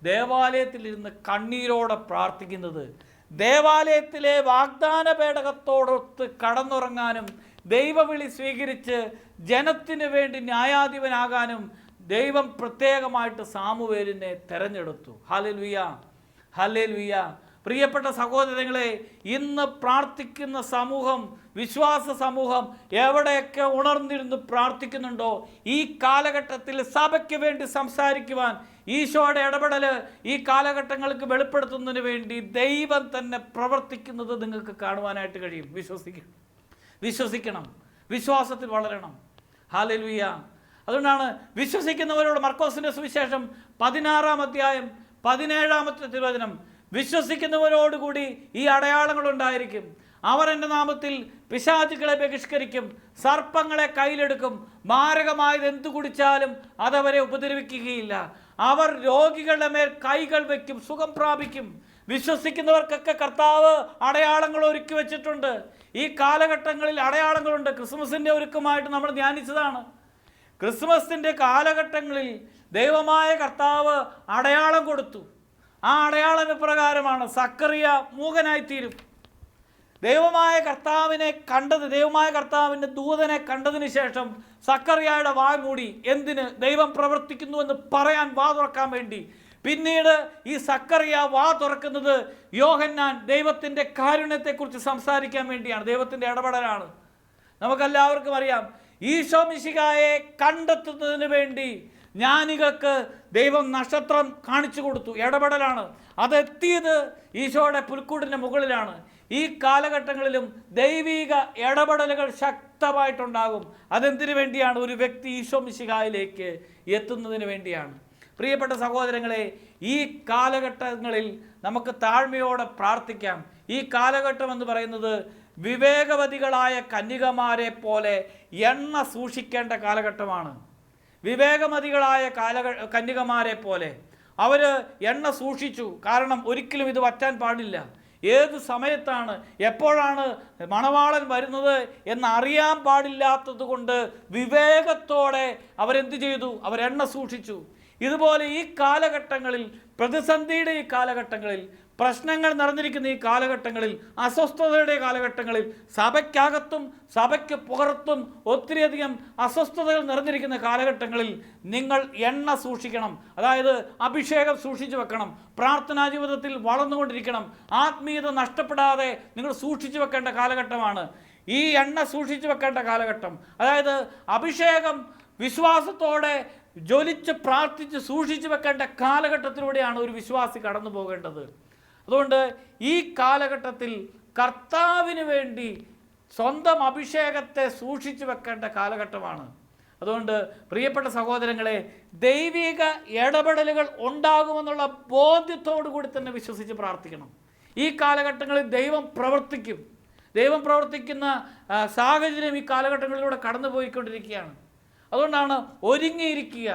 ദേവാലയത്തിൽ ഇരുന്ന് കണ്ണീരോടെ പ്രാർത്ഥിക്കുന്നത്. ദേവാലയത്തിലെ വാഗ്ദാന പേടകത്തോടൊത്ത് കടന്നുറങ്ങാനും ദൈവവിളി സ്വീകരിച്ച് ജനത്തിന് വേണ്ടി ന്യായാധിപനാകാനും ദൈവം പ്രത്യേകമായിട്ട് സാമുവേലിനെ തെരഞ്ഞെടുത്തു. ഹലൽ വിയ ഹലൽ ഹലലുയ പ്രിയപ്പെട്ട സഹോദരങ്ങളെ ഇന്ന് പ്രാർത്ഥിക്കുന്ന സമൂഹം വിശ്വാസ സമൂഹം എവിടെയൊക്കെ ഉണർന്നിരുന്ന് പ്രാർത്ഥിക്കുന്നുണ്ടോ ഈ കാലഘട്ടത്തിൽ സഭയ്ക്ക് വേണ്ടി സംസാരിക്കുവാൻ ഈശോയുടെ ഇടപെടൽ ഈ കാലഘട്ടങ്ങൾക്ക് വെളിപ്പെടുത്തുന്നതിന് വേണ്ടി ദൈവം തന്നെ പ്രവർത്തിക്കുന്നത് നിങ്ങൾക്ക് കാണുവാനായിട്ട് കഴിയും. വിശ്വസിക്കണം. വിശ്വസിക്കണം. വിശ്വാസത്തിൽ വളരണം. ഹാലലുയ്യ അതുകൊണ്ടാണ് വിശ്വസിക്കുന്നവരോട് മർക്കോസിന്റെ സുവിശേഷം പതിനാറാം അധ്യായം പതിനേഴാമത്തെ തിരുവചനം വിശ്വസിക്കുന്നവരോടുകൂടി ഈ അടയാളങ്ങൾ ഉണ്ടായിരിക്കും അവർ എന്റെ നാമത്തിൽ പിശാചുക്കളെ ബഹിഷ്കരിക്കും സർപ്പങ്ങളെ കയ്യിലെടുക്കും. മാരകമായത് എന്തു കുടിച്ചാലും അതവരെ ഉപദ്രവിക്കുകയില്ല. അവർ രോഗികളുടെ മേൽ കൈകൾ വയ്ക്കും സുഖം പ്രാപിക്കും. വിശ്വസിക്കുന്നവർക്കൊക്കെ കർത്താവ് അടയാളങ്ങൾ ഒരുക്കി വെച്ചിട്ടുണ്ട്. ഈ കാലഘട്ടങ്ങളിൽ അടയാളങ്ങളുണ്ട്. ക്രിസ്മസിന്റെ ഒരുക്കമായിട്ട് നമ്മൾ ധ്യാനിച്ചതാണ്. ക്രിസ്മസിന്റെ കാലഘട്ടങ്ങളിൽ ദൈവമായ കർത്താവ് അടയാളം കൊടുത്തു. ആ അടയാളം ഇപ്രകാരമാണ് സക്കറിയ മൂകനായിത്തീരും ദൈവമായ കർത്താവിനെ കണ്ടത് ദൈവമായ കർത്താവിന്റെ ദൂതനെ കണ്ടതിന് ശേഷം സക്കറിയായുടെ വായ് മൂടി എന്തിന് ദൈവം പ്രവർത്തിക്കുന്നു എന്ന് പറയാൻ വാ തുറക്കാൻ വേണ്ടി. പിന്നീട് ഈ സക്കറിയ വാ തുറക്കുന്നത് യോഹന്നാൻ ദൈവത്തിന്റെ കാരുണ്യത്തെക്കുറിച്ച് സംസാരിക്കാൻ വേണ്ടിയാണ്. ദൈവത്തിന്റെ ഇടപെടലാണ്. നമുക്കെല്ലാവർക്കും അറിയാം ഈശോ മിശികായെ കണ്ടെത്തുന്നതിന് വേണ്ടി ജ്ഞാനികൾക്ക് ദൈവം നക്ഷത്രം കാണിച്ചു കൊടുത്തു ഇടപെടലാണ്. അതെത്തിയത് ഈശോയുടെ പുൽക്കൂടിന്റെ മുകളിലാണ്. ഈ കാലഘട്ടങ്ങളിലും ദൈവിക ഇടപെടലുകൾ ശക്തമായിട്ടുണ്ടാകും. അതെന്തിനു വേണ്ടിയാണ്? ഒരു വ്യക്തി ഈശോ മിശിഹായിലേക്ക് എത്തുന്നതിന് വേണ്ടിയാണ്. പ്രിയപ്പെട്ട സഹോദരങ്ങളെ ഈ കാലഘട്ടങ്ങളിൽ നമുക്ക് താഴ്മയോടെ പ്രാർത്ഥിക്കാം. ഈ കാലഘട്ടം എന്ന് പറയുന്നത് വിവേകവതികളായ കന്യകമാരെ പോലെ എണ്ണ സൂക്ഷിക്കേണ്ട കാലഘട്ടമാണ്. വിവേകമതികളായ കാലക കന്യകമാരെ പോലെ. അവർ എണ്ണ സൂക്ഷിച്ചു. കാരണം ഒരിക്കലും ഇത് വറ്റാൻ പാടില്ല. ഏത് സമയത്താണ് എപ്പോഴാണ് മണവാളൻ വരുന്നത് എന്നറിയാൻ പാടില്ലാത്തത് കൊണ്ട് വിവേകത്തോടെ അവരെന്ത് ചെയ്തു? അവർ എണ്ണ സൂക്ഷിച്ചു. ഇതുപോലെ ഈ കാലഘട്ടങ്ങളിൽ പ്രതിസന്ധിയുടെ ഈ കാലഘട്ടങ്ങളിൽ പ്രശ്നങ്ങൾ നടന്നിരിക്കുന്ന ഈ കാലഘട്ടങ്ങളിൽ അസ്വസ്ഥതയുടെ കാലഘട്ടങ്ങളിൽ സഭയ്ക്കകത്തും സഭയ്ക്ക് പുറത്തും ഒത്തിരിയധികം അസ്വസ്ഥതകൾ നിറഞ്ഞിരിക്കുന്ന കാലഘട്ടങ്ങളിൽ നിങ്ങൾ എണ്ണ സൂക്ഷിക്കണം. അതായത് അഭിഷേകം സൂക്ഷിച്ചു വെക്കണം. പ്രാർത്ഥനാ ജീവിതത്തിൽ വളർന്നുകൊണ്ടിരിക്കണം. ആത്മീയത നഷ്ടപ്പെടാതെ നിങ്ങൾ സൂക്ഷിച്ചു വെക്കേണ്ട കാലഘട്ടമാണ്. ഈ എണ്ണ സൂക്ഷിച്ചു വെക്കേണ്ട കാലഘട്ടം. അതായത് അഭിഷേകം വിശ്വാസത്തോടെ ജ്വലിച്ച് പ്രാർത്ഥിച്ച് സൂക്ഷിച്ചു വെക്കേണ്ട കാലഘട്ടത്തിലൂടെയാണ് ഒരു വിശ്വാസി കടന്നു പോകേണ്ടത് അതുകൊണ്ട് ഈ കാലഘട്ടത്തിൽ കർത്താവിന് വേണ്ടി സ്വന്തം അഭിഷേകത്തെ സൂക്ഷിച്ചു വെക്കേണ്ട കാലഘട്ടമാണ്. അതുകൊണ്ട് പ്രിയപ്പെട്ട സഹോദരങ്ങളെ ദൈവിക ഇടപെടലുകൾ ഉണ്ടാകുമെന്നുള്ള ബോധ്യത്തോടു കൂടി തന്നെ വിശ്വസിച്ച് പ്രാർത്ഥിക്കണം. ഈ കാലഘട്ടങ്ങളിൽ ദൈവം പ്രവർത്തിക്കും. ദൈവം പ്രവർത്തിക്കുന്ന സാഹചര്യം ഈ കാലഘട്ടങ്ങളിലൂടെ കടന്നു പോയിക്കൊണ്ടിരിക്കുകയാണ് അതുകൊണ്ടാണ് ഒരുങ്ങിയിരിക്കുക.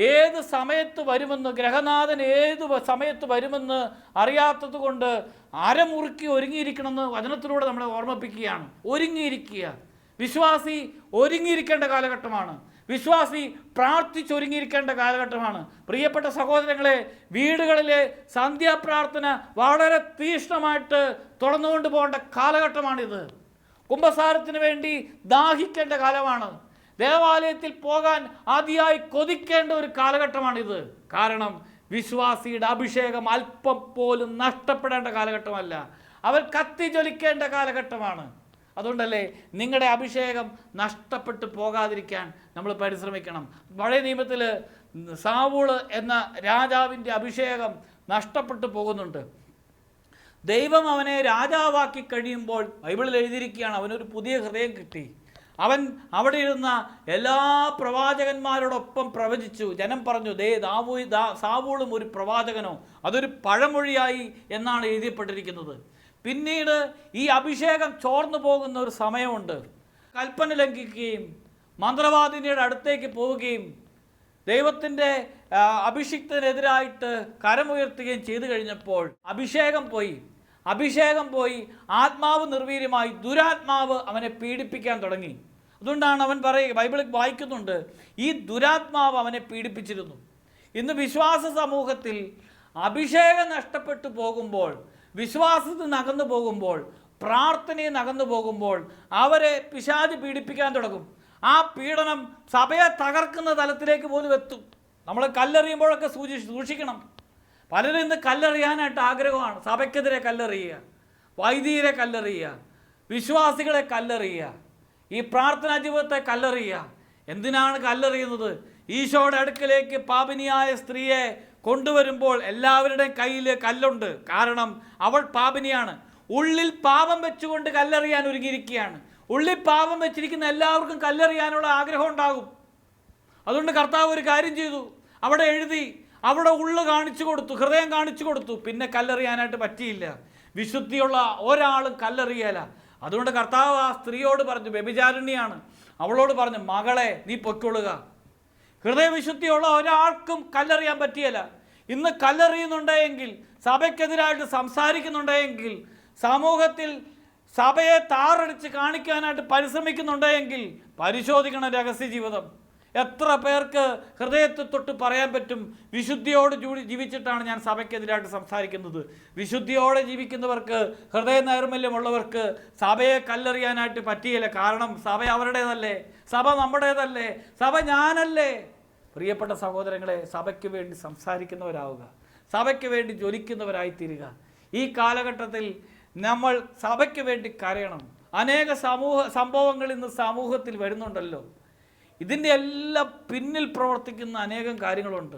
ഏത് സമയത്ത് വരുമെന്ന് ഗ്രഹനാഥൻ ഏത് സമയത്ത് വരുമെന്ന് അറിയാത്തത് കൊണ്ട് അരമുറുക്കി ഒരുങ്ങിയിരിക്കണമെന്ന് വചനത്തിലൂടെ നമ്മളെ ഓർമ്മിപ്പിക്കുകയാണ്. ഒരുങ്ങിയിരിക്കുക. വിശ്വാസി ഒരുങ്ങിയിരിക്കേണ്ട കാലഘട്ടമാണ്. വിശ്വാസി പ്രാർത്ഥിച്ചൊരുങ്ങിയിരിക്കേണ്ട കാലഘട്ടമാണ്. പ്രിയപ്പെട്ട സഹോദരങ്ങളെ വീടുകളിലെ സന്ധ്യാപ്രാർത്ഥന വളരെ തീക്ഷ്ണമായിട്ട് തുറന്നുകൊണ്ട് പോകേണ്ട കാലഘട്ടമാണിത്. കുംഭസാരത്തിന് വേണ്ടി ദാഹിക്കേണ്ട കാലമാണ്. ദേവാലയത്തിൽ പോകാൻ ആദ്യമായി കൊതിക്കേണ്ട ഒരു കാലഘട്ടമാണിത്. കാരണം വിശ്വാസിയുടെ അഭിഷേകം അല്പം പോലും നഷ്ടപ്പെടേണ്ട കാലഘട്ടമല്ല. അവർ കത്തിജ്വലിക്കേണ്ട കാലഘട്ടമാണ്. അതുകൊണ്ടല്ലേ നിങ്ങളുടെ അഭിഷേകം നഷ്ടപ്പെട്ടു പോകാതിരിക്കാൻ നമ്മൾ പരിശ്രമിക്കണം. പഴയ നിയമത്തിൽ സാവൂൾ എന്ന രാജാവിന്റെ അഭിഷേകം നഷ്ടപ്പെട്ടു പോകുന്നുണ്ട്. ദൈവം അവനെ രാജാവാക്കി കഴിയുമ്പോൾ ബൈബിളിൽ എഴുതിയിരിക്കുകയാണ് അവനൊരു പുതിയ ഹൃദയം കിട്ടി. അവൻ അവിടെ ഇരുന്ന എല്ലാ പ്രവാചകന്മാരോടൊപ്പം പ്രവചിച്ചു. ജനം പറഞ്ഞു ദേ ദാവൂ ദാ സാവൂളും ഒരു പ്രവാചകനോ. അതൊരു പഴമൊഴിയായി എന്നാണ് എഴുതിപ്പെട്ടിരിക്കുന്നത് പിന്നീട് ഈ അഭിഷേകം ചോർന്നു പോകുന്ന ഒരു സമയമുണ്ട്. കൽപ്പന ലംഘിക്കുകയും മന്ത്രവാദിനിയുടെ അടുത്തേക്ക് പോവുകയും ദൈവത്തിന്റെ അഭിഷിക്തനെതിരായിട്ട് കരമുയർത്തുകയും ചെയ്തു കഴിഞ്ഞപ്പോൾ അഭിഷേകം പോയി. അഭിഷേകം പോയി. ആത്മാവ് നിർവീര്യമായി. ദുരാത്മാവ് അവനെ പീഡിപ്പിക്കാൻ തുടങ്ങി. അതുകൊണ്ടാണ് അവൻ പറയുക ബൈബിളിൽ വായിക്കുന്നുണ്ട് ഈ ദുരാത്മാവ് അവനെ പീഡിപ്പിച്ചിരുന്നു. ഇന്ന് വിശ്വാസ സമൂഹത്തിൽ അഭിഷേകം നഷ്ടപ്പെട്ടു പോകുമ്പോൾ വിശ്വാസത്തിൽ നകന്നു പോകുമ്പോൾ പ്രാർത്ഥനയിൽ നകന്നു പോകുമ്പോൾ അവരെ പിശാച് പീഡിപ്പിക്കാൻ തുടങ്ങും. ആ പീഡനം സഭയെ തകർക്കുന്ന തലത്തിലേക്ക് പോലും എത്തും. നമ്മൾ കല്ലെറിയുമ്പോഴൊക്കെ സൂചി സൂക്ഷിക്കണം. പലരും ഇന്ന് കല്ലെറിയാനായിട്ട് ആഗ്രഹമാണ്. സഭയ്ക്കെതിരെ കല്ലെറിയുക വൈദികരെ കല്ലെറിയുക വിശ്വാസികളെ കല്ലെറിയുക. ഈ പ്രാർത്ഥനാ ജീവിതത്തെ കല്ലെറിയുക. എന്തിനാണ് കല്ലെറിയുന്നത്? ഈശോയുടെ അടുക്കലേക്ക് പാപിനിയായ സ്ത്രീയെ കൊണ്ടുവരുമ്പോൾ എല്ലാവരുടെയും കയ്യിൽ കല്ലുണ്ട്. കാരണം അവൾ പാപിനിയാണ്. ഉള്ളിൽ പാപം വെച്ചുകൊണ്ട് കല്ലെറിയാൻ ഒരുങ്ങിയിരിക്കുകയാണ്. ഉള്ളിൽ പാപം വെച്ചിരിക്കുന്ന എല്ലാവർക്കും കല്ലെറിയാനുള്ള ആഗ്രഹം ഉണ്ടാകും. അതുകൊണ്ട് കർത്താവ് ഒരു കാര്യം ചെയ്തു. അവിടെ എഴുതി അവിടെ ഉള്ളു കാണിച്ചു കൊടുത്തു ഹൃദയം കാണിച്ചു കൊടുത്തു. പിന്നെ കല്ലെറിയാനായിട്ട് പറ്റിയില്ല. വിശുദ്ധിയുള്ള ഒരാളും കല്ലെറിയല. അതുകൊണ്ട് കർത്താവ് ആ സ്ത്രീയോട് പറഞ്ഞു വ്യഭിചാരിണിയാണ്. അവളോട് പറഞ്ഞു മകളെ നീ പൊയ്ക്കൊള്ളുക. ഹൃദയവിശുദ്ധിയുള്ള ഒരാൾക്കും കല്ലെറിയാൻ പറ്റിയല്ല. ഇന്ന് കല്ലെറിയുന്നുണ്ടെങ്കിൽ സഭയ്ക്കെതിരായിട്ട് സംസാരിക്കുന്നുണ്ടെങ്കിൽ സമൂഹത്തിൽ സഭയെ താറടിച്ച് കാണിക്കാനായിട്ട് പരിശ്രമിക്കുന്നുണ്ടെങ്കിൽ പരിശോധിക്കണം രഹസ്യ ജീവിതം എത്ര പേർക്ക് ഹൃദയത്തെ തൊട്ട് പറയാൻ പറ്റും? വിശുദ്ധിയോട് ജൂടി ജീവിച്ചിട്ടാണ് ഞാൻ സഭയ്ക്കെതിരായിട്ട് സംസാരിക്കുന്നത്. വിശുദ്ധിയോടെ ജീവിക്കുന്നവർക്ക് ഹൃദയ നൈർമല്യമുള്ളവർക്ക് സഭയെ കല്ലെറിയാനായിട്ട് പറ്റിയില്ല. കാരണം സഭ അവരുടേതല്ലേ? സഭ നമ്മുടേതല്ലേ? സഭ ഞാനല്ലേ? പ്രിയപ്പെട്ട സഹോദരങ്ങളെ സഭയ്ക്ക് വേണ്ടി സംസാരിക്കുന്നവരാവുക. സഭയ്ക്ക് വേണ്ടി ജ്വലിക്കുന്നവരായിത്തീരുക. ഈ കാലഘട്ടത്തിൽ നമ്മൾ സഭയ്ക്ക് വേണ്ടി കരയണം. അനേക സമൂഹ സംഭവങ്ങൾ ഇന്ന് സമൂഹത്തിൽ വരുന്നുണ്ടല്ലോ. ഇതിന്റെ എല്ലാം പിന്നിൽ പ്രവർത്തിക്കുന്ന അനേകം കാര്യങ്ങളുണ്ട്.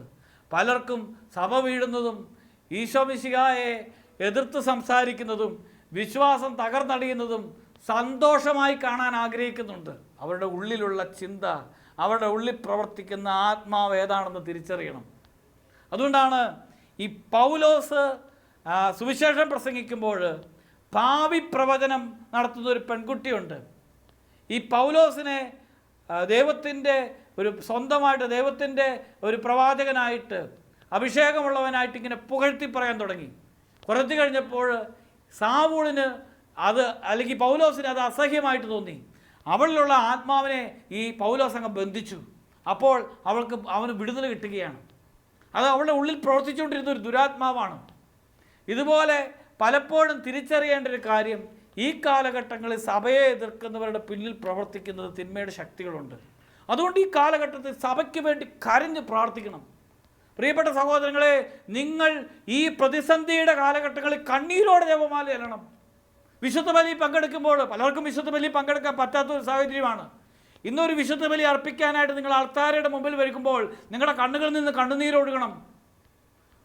പലർക്കും സഭ വീഴുന്നതും ഈശോമിശികായെ എതിർത്ത് സംസാരിക്കുന്നതും വിശ്വാസം തകർന്നടിയുന്നതും സന്തോഷമായി കാണാൻ ആഗ്രഹിക്കുന്നുണ്ട്. അവരുടെ ഉള്ളിലുള്ള ചിന്ത അവരുടെ ഉള്ളിൽ പ്രവർത്തിക്കുന്ന ആത്മാവ് ഏതാണെന്ന് തിരിച്ചറിയണം. അതുകൊണ്ടാണ് ഈ പൗലോസ് സുവിശേഷം പ്രസംഗിക്കുമ്പോൾ ഭാവി പ്രവചനം നടത്തുന്ന ഒരു പെൺകുട്ടിയുണ്ട്. ഈ പൗലോസിനെ ദൈവത്തിന്റെ ഒരു സ്വന്തമായിട്ട് ദൈവത്തിന്റെ ഒരു പ്രവാചകനായിട്ട് അഭിഷേകമുള്ളവനായിട്ട് ഇങ്ങനെ പുകഴ്ത്തി പറയാൻ തുടങ്ങി. കുറച്ച് കഴിഞ്ഞപ്പോൾ സാവൂളിന് അത് അല്ലെങ്കിൽ പൗലോസിന് അത് അസഹ്യമായിട്ട് തോന്നി. അവളിലുള്ള ആത്മാവിനെ ഈ പൗലോസ് അങ്ങ് ബന്ധിച്ചു. അപ്പോൾ അവൾക്ക് അവന് വിടുതൽ കിട്ടുകയാണ്. അത് അവളുടെ ഉള്ളിൽ പ്രവർത്തിച്ചുകൊണ്ടിരുന്ന ഒരു ദുരാത്മാവാണ്. ഇതുപോലെ പലപ്പോഴും തിരിച്ചറിയേണ്ട ഒരു കാര്യം ഈ കാലഘട്ടങ്ങളിൽ സഭയെ എതിർക്കുന്നവരുടെ പിന്നിൽ പ്രവർത്തിക്കുന്നത് തിന്മയുടെ ശക്തികളുണ്ട്. അതുകൊണ്ട് ഈ കാലഘട്ടത്തിൽ സഭയ്ക്ക് വേണ്ടി കരഞ്ഞ് പ്രാർത്ഥിക്കണം. പ്രിയപ്പെട്ട സഹോദരങ്ങളെ നിങ്ങൾ ഈ പ്രതിസന്ധിയുടെ കാലഘട്ടങ്ങളിൽ കണ്ണീരോടെ ജപമാല ചെല്ലണം. വിശുദ്ധ ബലി പങ്കെടുക്കുമ്പോൾ പലർക്കും വിശുദ്ധ ബലി പങ്കെടുക്കാൻ പറ്റാത്ത ഒരു സാഹചര്യമാണ്. ഇന്നൊരു വിശുദ്ധ ബലി അർപ്പിക്കാനായിട്ട് നിങ്ങൾ ആൾക്കാരുടെ മുമ്പിൽ വരുമ്പോൾ നിങ്ങളുടെ കണ്ണുകളിൽ നിന്ന് കണ്ണുനീരൊഴുകണം.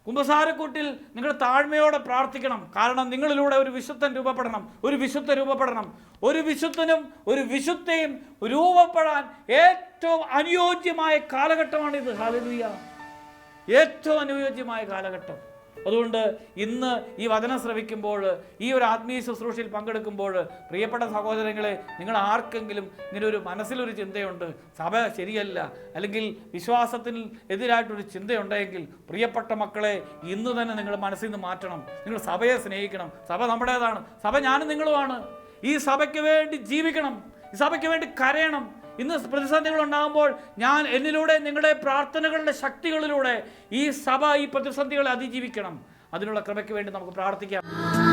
കുമ്പസാരക്കൂട്ടിൽ നിങ്ങൾ താഴ്മയോടെ പ്രാർത്ഥിക്കണം. കാരണം നിങ്ങളിലൂടെ ഒരു വിശുദ്ധൻ രൂപപ്പെടണം. ഒരു വിശുദ്ധ രൂപപ്പെടണം. ഒരു വിശുദ്ധനും ഒരു വിശുദ്ധയും രൂപപ്പെടാൻ ഏറ്റവും അനുയോജ്യമായ കാലഘട്ടമാണിത്. ഹാലലുയ്യ ഏറ്റവും അനുയോജ്യമായ കാലഘട്ടം. അതുകൊണ്ട് ഇന്ന് ഈ വചനം ശ്രവിക്കുമ്പോൾ ഈ ഒരു ആത്മീയ ശുശ്രൂഷയിൽ പങ്കെടുക്കുമ്പോൾ പ്രിയപ്പെട്ട സഹോദരങ്ങളെ നിങ്ങൾ ആർക്കെങ്കിലും ഇങ്ങനെ ഒരു മനസ്സിലൊരു ചിന്തയുണ്ട് സഭ ശരിയല്ല അല്ലെങ്കിൽ വിശ്വാസത്തിന് എതിരായിട്ടൊരു ചിന്തയുണ്ടെങ്കിൽ പ്രിയപ്പെട്ട മക്കളെ ഇന്ന് തന്നെ നിങ്ങൾ മനസ്സിൽ നിന്ന് മാറ്റണം. നിങ്ങൾ സഭയെ സ്നേഹിക്കണം. സഭ നമ്മുടേതാണ്. സഭ ഞാനും നിങ്ങളുമാണ്. ഈ സഭയ്ക്ക് വേണ്ടി ജീവിക്കണം. ഈ സഭയ്ക്ക് വേണ്ടി കരയണം. ഇന്ന് പ്രതിസന്ധികൾ ഉണ്ടാകുമ്പോൾ ഞാൻ എന്നിലൂടെ നിങ്ങളുടെ പ്രാർത്ഥനകളുടെ ശക്തികളിലൂടെ ഈ സഭ ഈ പ്രതിസന്ധികളെ അതിജീവിക്കണം. അതിനുള്ള ക്രമയ്ക്ക് വേണ്ടി നമുക്ക് പ്രാർത്ഥിക്കാം.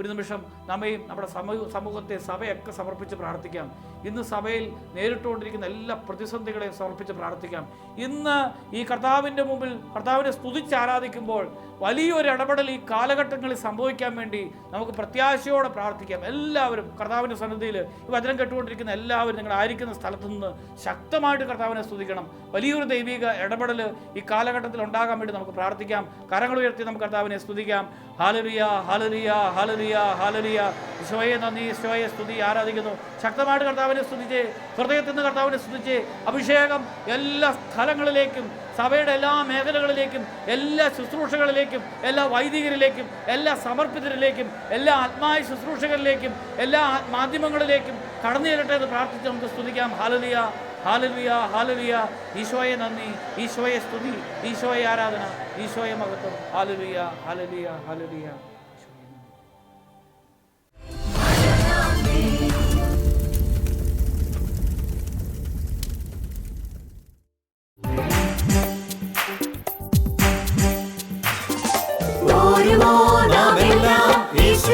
ഒരു നിമിഷം നമ്മയും നമ്മുടെ സമൂഹ സമൂഹത്തെ സഭയൊക്കെ സമർപ്പിച്ച് പ്രാർത്ഥിക്കാം. ഇന്ന് സഭയിൽ നേരിട്ടുകൊണ്ടിരിക്കുന്ന എല്ലാ പ്രതിസന്ധികളെയും സമർപ്പിച്ച് പ്രാർത്ഥിക്കാം. ഇന്ന് ഈ കർത്താവിന്റെ മുമ്പിൽ കർത്താവിനെ സ്തുതിച്ച് ആരാധിക്കുമ്പോൾ വലിയൊരു ഇടപെടൽ ഈ കാലഘട്ടങ്ങളിൽ സംഭവിക്കാൻ വേണ്ടി നമുക്ക് പ്രത്യാശയോടെ പ്രാർത്ഥിക്കാം. എല്ലാവരും കർത്താവിന്റെ സന്നിധിയിൽ ഈ വചനം കേട്ടുകൊണ്ടിരിക്കുന്ന എല്ലാവരും നിങ്ങൾ ആയിരിക്കുന്ന സ്ഥലത്ത് നിന്ന് ശക്തമായിട്ട് കർത്താവിനെ സ്തുതിക്കണം. വലിയൊരു ദൈവിക ഇടപെടൽ ഈ കാലഘട്ടത്തിൽ ഉണ്ടാകാൻ വേണ്ടി നമുക്ക് പ്രാർത്ഥിക്കാം. കരങ്ങൾ ഉയർത്തി നമുക്ക് കർത്താവിനെ സ്തുതിക്കാം. ഹാലറിയ ഹാലറിയ ഹാലലിയ ഹാലലിയ ഹാലലിയ ഈശോയെ നന്ദി ഈശോയെ സ്തുതി. ആരാധിക്കുന്നു? ശക്തമായിട്ട് കർത്താവിനെ സ്തുതിച്ച് ഹൃദയത്തിൽ നിന്ന് കർത്താവിനെ സ്തുതിച്ച് അഭിഷേകം എല്ലാ സ്ഥലങ്ങളിലേക്കും സഭയുടെ എല്ലാ മേഖലകളിലേക്കും എല്ലാ ശുശ്രൂഷകളിലേക്കും എല്ലാ വൈദികരിലേക്കും എല്ലാ സമർപ്പിതരിലേക്കും എല്ലാ ആത്മായ ശുശ്രൂഷകരിലേക്കും എല്ലാ മാധ്യമങ്ങളിലേക്കും കടന്നു ചെല്ലട്ടെ എന്ന് പ്രാർത്ഥിച്ച് നമുക്ക് സ്തുതിക്കാം. ഹാലലിയ ഹാലലിയ ഹാലലിയ ഈശോയെ നന്ദി ഈശോയെ സ്തുതി ഈശോയെ ആരാധന ഈശോയെ മഹത്വം. ഹാലലിയ ഹാലലിയ ഹാലലിയ